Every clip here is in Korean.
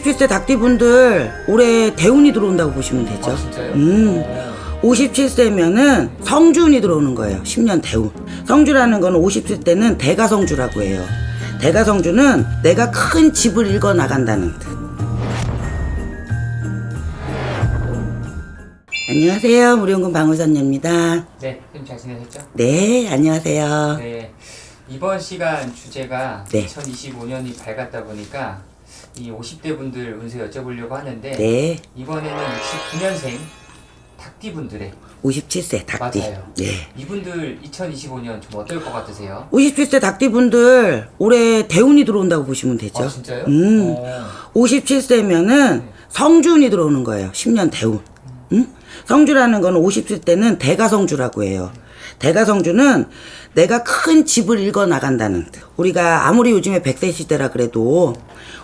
57세 닭띠분들 올해 대운이 들어온다고 보시면 되죠. 아, 진짜요? 음. 57세면은 성준이 들어오는 거예요. 10년 대운. 성주라는 거는 50세 때는 대가성주라고 해요. 대가성주는 내가 큰 집을 읽어 나간다는 뜻. 안녕하세요. 무료연금 방울선녀입니다. 네, 선생님 잘 지내셨죠? 네, 안녕하세요. 네. 이번 시간 주제가 네. 2025년이 밝았다 보니까 이 50대 분들 운세 여쭤보려고 하는데 네, 이번에는 69년생 닭띠 분들의 57세 닭띠. 맞아요. 네. 이분들 2025년 좀 어떨 것 같으세요? 57세 닭띠분들 올해 대운이 들어온다고 보시면 되죠. 아, 진짜요? 음. 어. 57세면은 성준이 들어오는 거예요. 10년 대운. 응? 성주라는 거는 50세 때는 대가성주라고 해요. 대가성주는 내가 큰 집을 읽어 나간다는 뜻. 우리가 아무리 요즘에 100세 시대라 그래도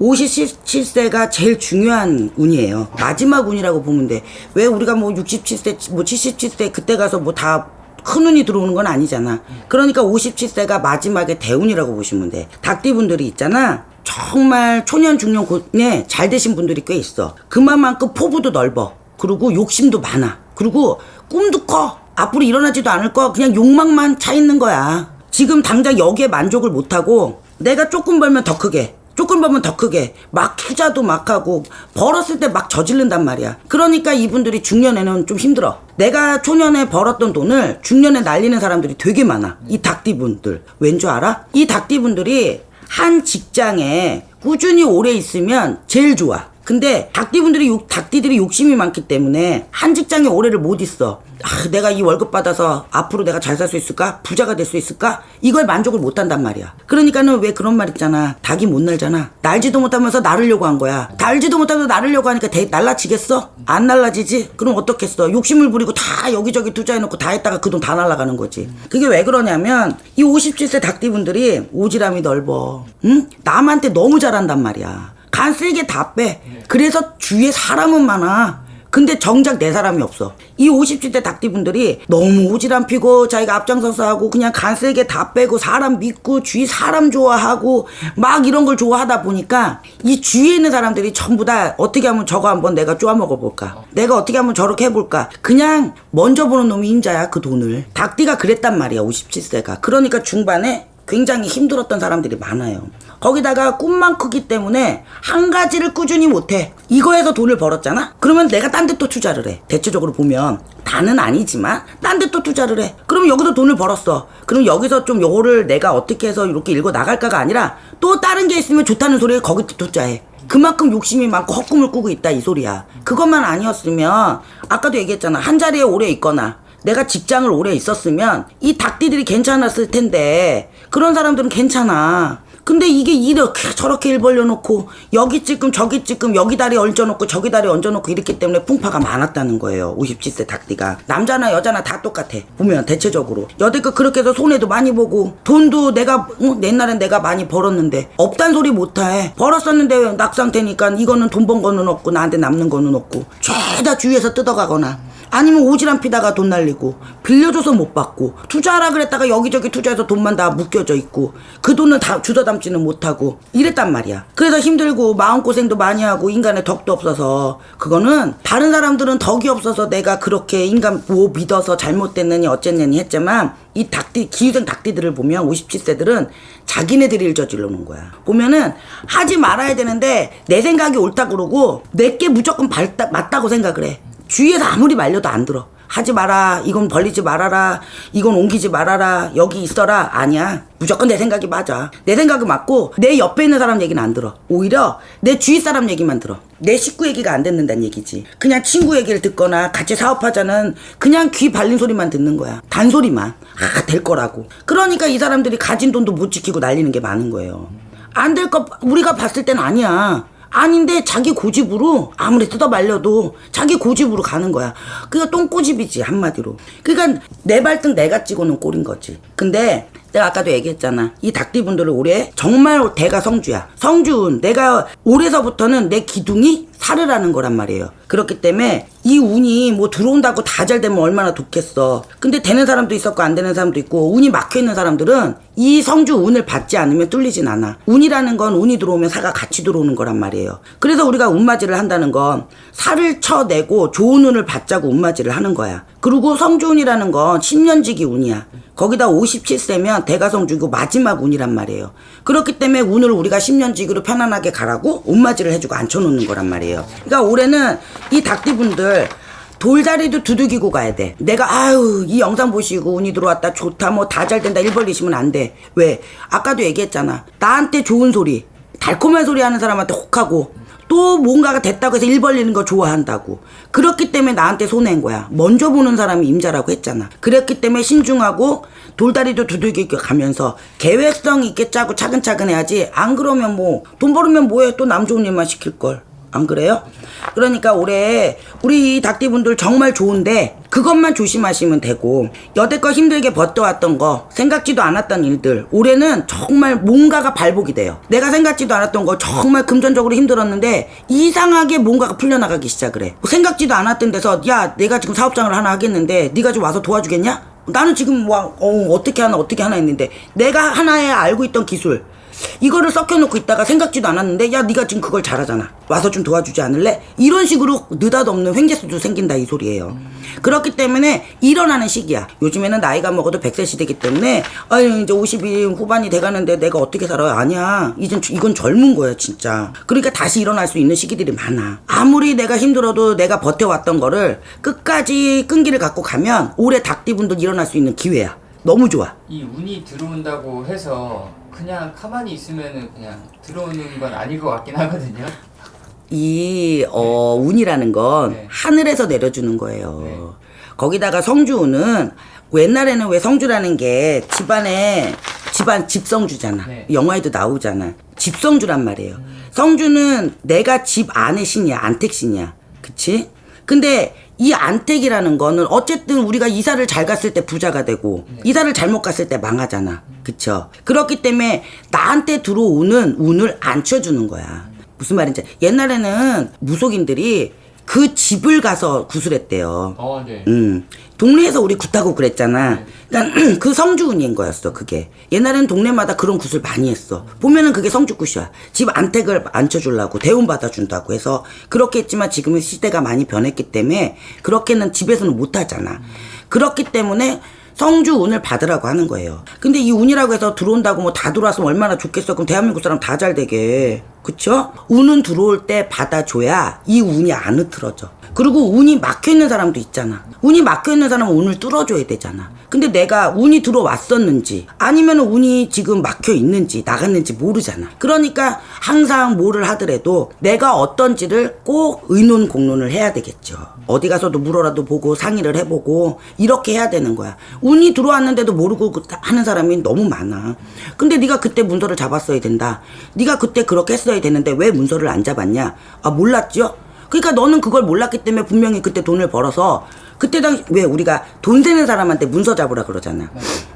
57세가 제일 중요한 운이에요. 마지막 운이라고 보면 돼. 왜 우리가 뭐 67세, 뭐 77세 그때 가서 뭐 다 큰 운이 들어오는 건 아니잖아. 그러니까 57세가 마지막에 대운이라고 보시면 돼. 닭띠분들이 있잖아. 정말 초년 중년 고에 잘 되신 분들이 꽤 있어. 그만큼 포부도 넓어. 그리고 욕심도 많아. 그리고 꿈도 커. 앞으로 일어나지도 않을 거 그냥 욕망만 차 있는 거야. 지금 당장 여기에 만족을 못 하고 내가 조금 벌면 더 크게. 조금 벌면 더 크게 막 투자도 막 하고 벌었을 때 막 저지른단 말이야. 그러니까 이분들이 중년에는 좀 힘들어. 내가 초년에 벌었던 돈을 중년에 날리는 사람들이 되게 많아. 이 닭띠분들. 왠 줄 알아? 이 닭띠분들이 한 직장에 꾸준히 오래 있으면 제일 좋아. 근데 닭띠분들이 욕, 닭띠들이 욕심이 많기 때문에 한 직장에 오래를 못 있어. 아, 내가 이 월급 받아서 앞으로 내가 잘 살 수 있을까? 부자가 될 수 있을까? 이걸 만족을 못 한단 말이야. 그러니까는 왜 그런 말 있잖아. 닭이 못 날잖아. 날지도 못하면서 나르려고 한 거야. 날지도 못하면서 나르려고 하니까 대, 날라지겠어? 안 날라지지? 그럼 어떻겠어? 욕심을 부리고 다 여기저기 투자해놓고 다 했다가 그 돈 다 날라가는 거지. 그게 왜 그러냐면 이 57세 닭띠분들이 오지랖이 넓어. 응? 남한테 너무 잘한단 말이야. 간 쓸게 다 빼. 그래서 주위에 사람은 많아. 근데 정작 내 사람이 없어. 이 50대 닭띠분들이 너무 오지랖 피고 자기가 앞장서서 하고 그냥 간 쓸게 다 빼고 사람 믿고 주위 사람 좋아하고 막 이런 걸 좋아하다 보니까 이 주위에 있는 사람들이 전부 다 어떻게 하면 저거 한번 내가 쪼아 먹어볼까. 내가 어떻게 하면 저렇게 해볼까. 그냥 먼저 보는 놈이 임자야 그 돈을. 닭띠가 그랬단 말이야 57세가. 그러니까 중반에 굉장히 힘들었던 사람들이 많아요. 거기다가 꿈만 크기 때문에 한 가지를 꾸준히 못해. 이거에서 돈을 벌었잖아? 그러면 내가 딴 데 또 투자를 해. 대체적으로 보면 다는 아니지만 딴 데 또 투자를 해. 그럼 여기서 돈을 벌었어. 그럼 여기서 좀 요거를 내가 어떻게 해서 이렇게 읽어 나갈까가 아니라 또 다른 게 있으면 좋다는 소리에 거기 또 투자해. 그만큼 욕심이 많고 헛꿈을 꾸고 있다 이 소리야. 그것만 아니었으면 아까도 얘기했잖아. 한 자리에 오래 있거나 내가 직장을 오래 있었으면 이 닭띠들이 괜찮았을 텐데 그런 사람들은 괜찮아. 근데 이게 이렇게 저렇게 일 벌려놓고 여기 찔끔 저기 찔끔 여기 다리 얹어놓고 저기 다리 얹어놓고 이렇기 때문에 풍파가 많았다는 거예요. 57세 닭띠가 남자나 여자나 다 똑같아. 보면 대체적으로 여태껏 그렇게 해서 손해도 많이 보고 돈도 내가 어, 옛날엔 내가 많이 벌었는데 없단 소리 못해. 벌었었는데 낙상되니까 이거는 돈 번 거는 없고 나한테 남는 거는 없고 죄다 주위에서 뜯어가거나 아니면 오지랖 피다가 돈 날리고 빌려줘서 못 받고 투자하라 그랬다가 여기저기 투자해서 돈만 다 묶여져 있고 그 돈은 다 주워 담지는 못하고 이랬단 말이야. 그래서 힘들고 마음고생도 많이 하고 인간의 덕도 없어서. 그거는 다른 사람들은 덕이 없어서 내가 그렇게 인간 뭐 믿어서 잘못됐느니 어쨌느니 했지만 이 닭띠 기후생 닭띠들을 보면 57세들은 자기네들이 일 놓은 거야. 보면은 하지 말아야 되는데 내 생각이 옳다 그러고 내게 무조건 맞다고 생각을 해 주위에서 아무리 말려도 안 들어. 하지 마라. 이건 벌리지 말아라. 이건 옮기지 말아라. 여기 있어라. 아니야. 무조건 내 생각이 맞아. 내 생각이 맞고 내 옆에 있는 사람 얘기는 안 들어. 오히려 내 주위 사람 얘기만 들어. 내 식구 얘기가 안 듣는다는 얘기지. 그냥 친구 얘기를 듣거나 같이 사업하자는 그냥 귀 발린 소리만 듣는 거야. 단소리만. 아, 될 거라고. 그러니까 이 사람들이 가진 돈도 못 지키고 날리는 게 많은 거예요. 안 될 거 우리가 봤을 땐 아니야. 아닌데 자기 고집으로 아무리 뜯어 말려도 자기 고집으로 가는 거야. 그게 똥꼬집이지 한마디로. 그러니까 내 발등 내가 찍어놓은 꼴인 거지. 근데 내가 아까도 얘기했잖아. 이 닭띠분들은 올해 정말 대가 성주야. 성주운. 내가 올해서부터는 내 기둥이 살으라는 거란 말이에요. 그렇기 때문에 이 운이 뭐 들어온다고 다 잘 되면 얼마나 좋겠어. 근데 되는 사람도 있었고 안 되는 사람도 있고 운이 막혀 있는 사람들은 이 성주 운을 받지 않으면 뚫리진 않아. 운이라는 건 운이 들어오면 사가 같이 들어오는 거란 말이에요. 그래서 우리가 운맞이를 한다는 건 살을 쳐내고 좋은 운을 받자고 운맞이를 하는 거야. 그리고 성주운이라는 건 10년지기 운이야. 거기다 57세면 대가성 주고 마지막 운이란 말이에요. 그렇기 때문에 운을 우리가 10년 지기로 편안하게 가라고 운맞이를 해주고 앉혀놓는 거란 말이에요. 그러니까 올해는 이 닭띠분들 돌다리도 두들기고 가야 돼. 내가 아유 이 영상 보시고 운이 들어왔다 좋다 뭐 다 잘 된다 일 벌리시면 안 돼. 왜? 아까도 얘기했잖아. 나한테 좋은 소리, 달콤한 소리 하는 사람한테 혹하고 또 뭔가가 됐다고 해서 일 벌리는 거 좋아한다고. 그렇기 때문에 나한테 손해인 거야. 먼저 보는 사람이 임자라고 했잖아. 그랬기 때문에 신중하고 돌다리도 두들기고 가면서 계획성 있게 짜고 차근차근 해야지. 안 그러면 뭐 돈 벌으면 뭐해 또 남 좋은 일만 시킬 걸. 안 그래요? 그러니까 올해 우리 이 닭띠분들 정말 좋은데 그것만 조심하시면 되고 여태껏 힘들게 버텨왔던 거 생각지도 않았던 일들 올해는 정말 뭔가가 발복이 돼요 내가 생각지도 않았던 거 정말 금전적으로 힘들었는데 이상하게 뭔가가 풀려나가기 시작을 해 생각지도 않았던 데서 야 내가 지금 사업장을 하나 하겠는데 네가 좀 와서 도와주겠냐? 나는 지금 뭐 어, 어떻게 하나 어떻게 하나 했는데 내가 하나에 알고 있던 기술 이거를 섞여놓고 있다가 생각지도 않았는데 야 네가 지금 그걸 잘하잖아. 와서 좀 도와주지 않을래? 이런 식으로 느닷없는 횡재수도 생긴다 이 소리예요. 그렇기 때문에 일어나는 시기야. 요즘에는 나이가 먹어도 100세 시대기 때문에 아유 이제 50이 후반이 돼가는데 내가 어떻게 살아요? 아니야. 이젠 이건 젊은 거야 진짜. 그러니까 다시 일어날 수 있는 시기들이 많아. 아무리 내가 힘들어도 내가 버텨왔던 거를 끝까지 끈기를 갖고 가면 올해 닭띠분들 일어날 수 있는 기회야. 너무 좋아. 이 운이 들어온다고 해서 그냥 가만히 있으면은 그냥 들어오는 건 아닐 것 같긴 하거든요. 이, 어, 운이라는 건 네. 하늘에서 내려주는 거예요. 네. 거기다가 성주운은 옛날에는 왜 성주라는 게 집안에 집안 집성주잖아. 네. 영화에도 나오잖아. 집성주란 말이에요. 성주는 내가 집 안의 신이야. 안택 신이야. 그치? 근데 이 안택이라는 거는 어쨌든 우리가 이사를 잘 갔을 때 부자가 되고 이사를 잘못 갔을 때 망하잖아. 그쵸? 그렇기 때문에 나한테 들어오는 운을 앉혀주는 거야. 무슨 말인지 옛날에는 무속인들이 그 집을 가서 구슬했대요. 어, 네. 음. 동네에서 우리 굿하고 그랬잖아. 그러니까 그 성주운인 거였어, 그게. 옛날에는 동네마다 그런 굿을 많이 했어. 보면은 그게 성주굿이야. 집 안택을 앉혀주려고, 대운 받아준다고 해서 그렇게 했지만 지금은 시대가 많이 변했기 때문에 그렇게는 집에서는 못 하잖아. 그렇기 때문에 성주 운을 받으라고 하는 거예요. 근데 이 운이라고 해서 들어온다고 뭐 다 들어왔으면 얼마나 좋겠어. 그럼 대한민국 사람 다 잘 되게. 그쵸? 운은 들어올 때 받아줘야 이 운이 안 흐트러져. 그리고 운이 막혀 있는 사람도 있잖아. 운이 막혀 있는 사람은 운을 뚫어줘야 되잖아. 근데 내가 운이 들어왔었는지 아니면 운이 지금 막혀 있는지 나갔는지 모르잖아. 그러니까 항상 뭐를 하더라도 내가 어떤지를 꼭 의논 공론을 해야 되겠죠. 어디 가서도 물어라도 보고 상의를 해보고 이렇게 해야 되는 거야. 운이 들어왔는데도 모르고 그- 하는 사람이 너무 많아. 근데 네가 그때 문서를 잡았어야 된다. 네가 그때 그렇게 했어야 되는데 왜 문서를 안 잡았냐? 아 몰랐죠? 그러니까 너는 그걸 몰랐기 때문에 분명히 그때 돈을 벌어서 그때 당시 왜 우리가 돈 세는 사람한테 문서 잡으라 그러잖아.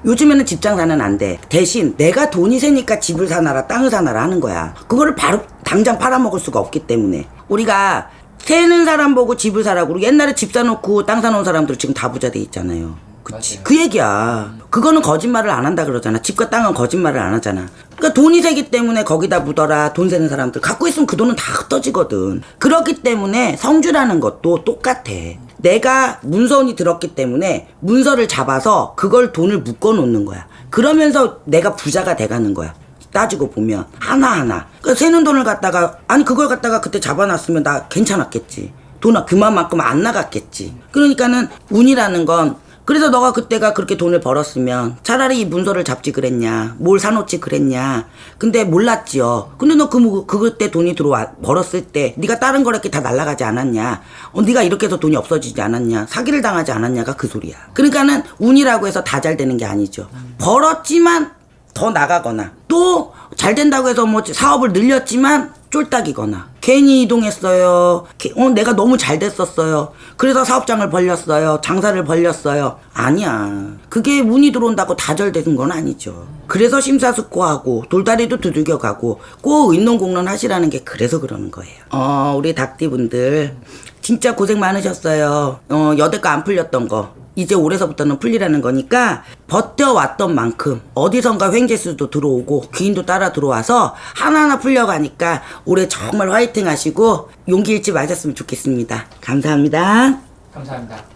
요즘에는 집 장 사는 안 돼. 대신 내가 돈이 세니까 집을 사놔라 땅을 사놔라 하는 거야. 그거를 바로 당장 팔아먹을 수가 없기 때문에 우리가 세는 사람 보고 집을 사라고 옛날에 집 사놓고 땅 사놓은 사람들 지금 다 부자 돼 있잖아요. 그치. 그 얘기야. 그거는 거짓말을 안 한다 그러잖아. 집과 땅은 거짓말을 안 하잖아. 그러니까 돈이 세기 때문에 거기다 묻어라. 돈 세는 사람들. 갖고 있으면 그 돈은 다 흩어지거든. 그렇기 때문에 성주라는 것도 똑같아. 내가 문서운이 들었기 때문에 문서를 잡아서 그걸 돈을 묶어 놓는 거야. 그러면서 내가 부자가 돼가는 거야. 따지고 보면 하나하나. 그 세는 돈을 갖다가 아니 그걸 갖다가 그때 잡아놨으면 나 괜찮았겠지. 돈 그만만큼 안 나갔겠지. 그러니까는 운이라는 건 그래서 너가 그때가 그렇게 돈을 벌었으면 차라리 이 문서를 잡지 그랬냐, 뭘 사놓지 그랬냐. 근데 몰랐지요. 근데 너 그 그때 돈이 들어와 벌었을 때 네가 다른 거렇게 다 날라가지 않았냐, 어, 네가 이렇게 해서 돈이 없어지지 않았냐, 사기를 당하지 않았냐가 그 소리야. 그러니까는 운이라고 해서 다 잘 되는 게 아니죠. 벌었지만 더 나가거나 또 잘 된다고 해서 뭐 사업을 늘렸지만 쫄딱이거나 괜히 이동했어요. 게- 어, 내가 너무 잘 됐었어요. 그래서 사업장을 벌렸어요. 장사를 벌렸어요. 아니야. 그게 운이 들어온다고 다절되는 건 아니죠. 그래서 심사숙고하고 돌다리도 두들겨 가고 꼭 인농공론 하시라는 게 그래서 그러는 거예요. 어, 우리 닭띠분들 진짜 고생 많으셨어요. 어, 여태껏 안 풀렸던 거. 이제 올해서부터는 풀리라는 거니까 버텨왔던 만큼 어디선가 횡재수도 들어오고 귀인도 따라 들어와서 하나하나 풀려가니까 올해 정말 화이팅 하시고 용기 잃지 마셨으면 좋겠습니다. 감사합니다. 감사합니다.